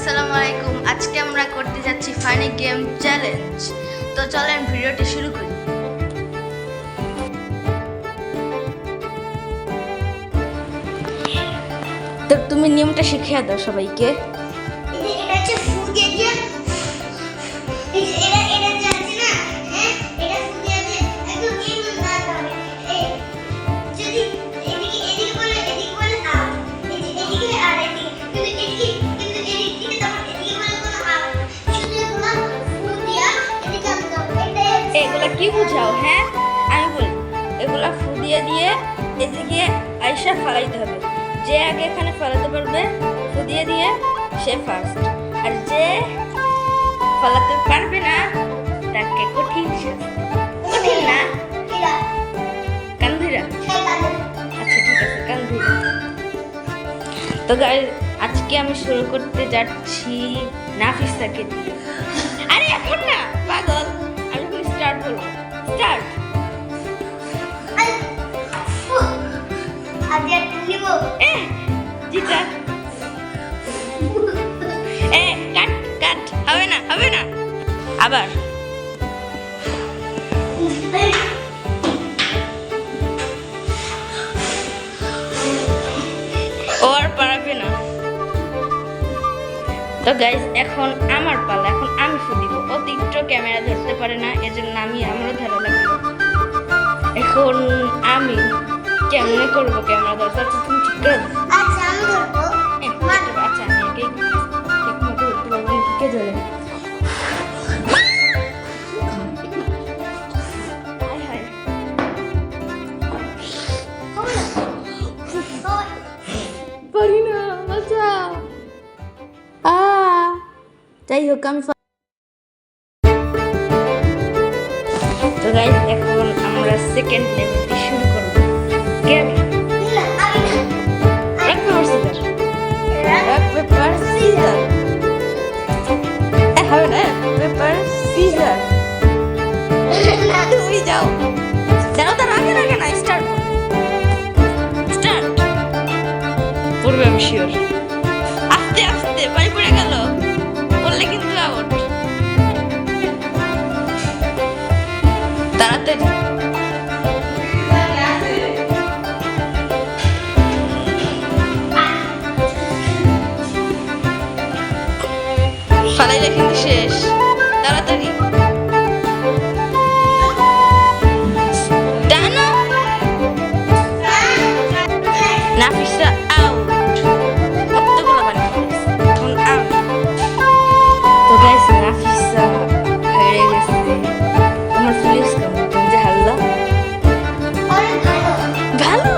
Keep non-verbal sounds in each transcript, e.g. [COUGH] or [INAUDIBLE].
আসসালামু আলাইকুম। আজকে আমরা করতে যাচ্ছি ফানি গেম চ্যালেঞ্জ তো চলেন, ভিডিওটি শুরু করি। তো তুমি নিয়মটা শিখিয়ে দাও সবাইকে। কি বুঝাও হ্যাঁ? আমি বলি এগুলা ফু দিয়ে এদিকে আইসা ফালাইতে হবে। যে আগে এখানে ফালাতে পারবে ফু দিয়ে সে ফার্স্ট আর যে ফালাতে পারবে না তাকে কঠিন কঠিন না? এরা কান্ধিরা আচ্ছা ঠিক আছে কান্ধিরা তো গাইজ আজকে আমি শুরু করতে যাচ্ছি নাফিসাকে দিয়ে স্টার্ট। আজ একটা নিব। এ জিতা [LAUGHS] এ কাট কাট। হবে না হবে না। আবার। তো গাইজ এখন আমার পালা, এখন আমি ফু দিব অতিরিক্ত ক্যামেরা ধরতে পারে না, এজন্য আমি আমারও ধরা লাগল এখন আমি কেমনে করব ক্যামেরা ধরতে? পারছি তুমি ঠিক করে আচ্ছা আমি ধরবো। হোক আমি তো গাইস এখন আমরা সেকেন্ড লেভেলটি শুরু করব। গেম আমি রক পেপার সিজার ফালাইলে কিন্তু শেষ। তাড়াতাড়ি। ডানা। নাফিসা আউট কতগুলো বানিয়ে এখন আউট তো গাইস নাফিসা হেরে গেছে। তোমার ফিলিংস কেমন? তুমি যে হারলা ভালো।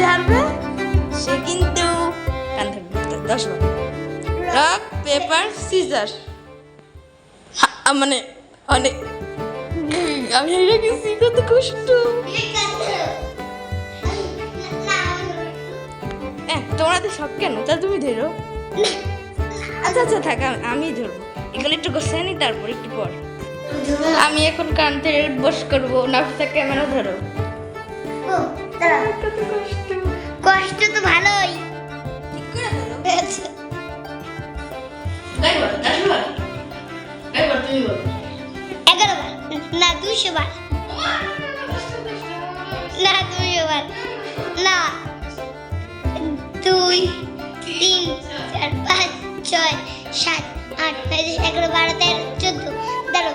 সে কিন্তু দশ রক পেপার সিজার মানে অনেক। আমি হ্যাঁ তোমরা তো সব কেন? তা তুমি ধরো। আচ্ছা আচ্ছা থাক, আমি- ধরবো। এগুলো একটু গোছাই নি, তারপর একটু পর। আমি এখন কান্তে বস করব, নাফিসা ক্যামেরা ধরো। কষ্ট তো ভালোই। এগারো বার। না দুশো বার। না দুশো বার। না দুই তিন চার পাঁচ ছয় সাত আট নয় দশ এগারো বারো তেরো চোদ্দ দাঁড়ো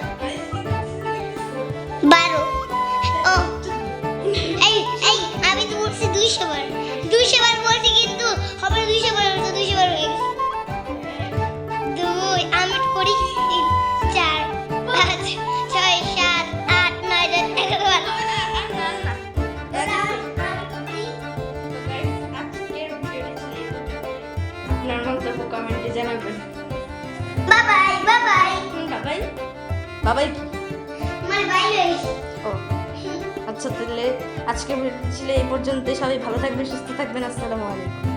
দুইশো বার। দুইশো বার বলছি কিন্তু হবে দুইশো বার তো দুইশো বার হয়ে গেছে। দুই আমি করি তিন চার পাঁচ ছয় সাত আট নয় দশ এগারো বাবাই বাবাই। বাবাই? বাবাই? কি আমার বাই হয়ে গেছে। ও। আচ্ছা তাহলে আজকে ভিডিও ছিল এই পর্যন্ত সবাই ভালো থাকবেন সুস্থ থাকবেন। আসসালামু আলাইকুম।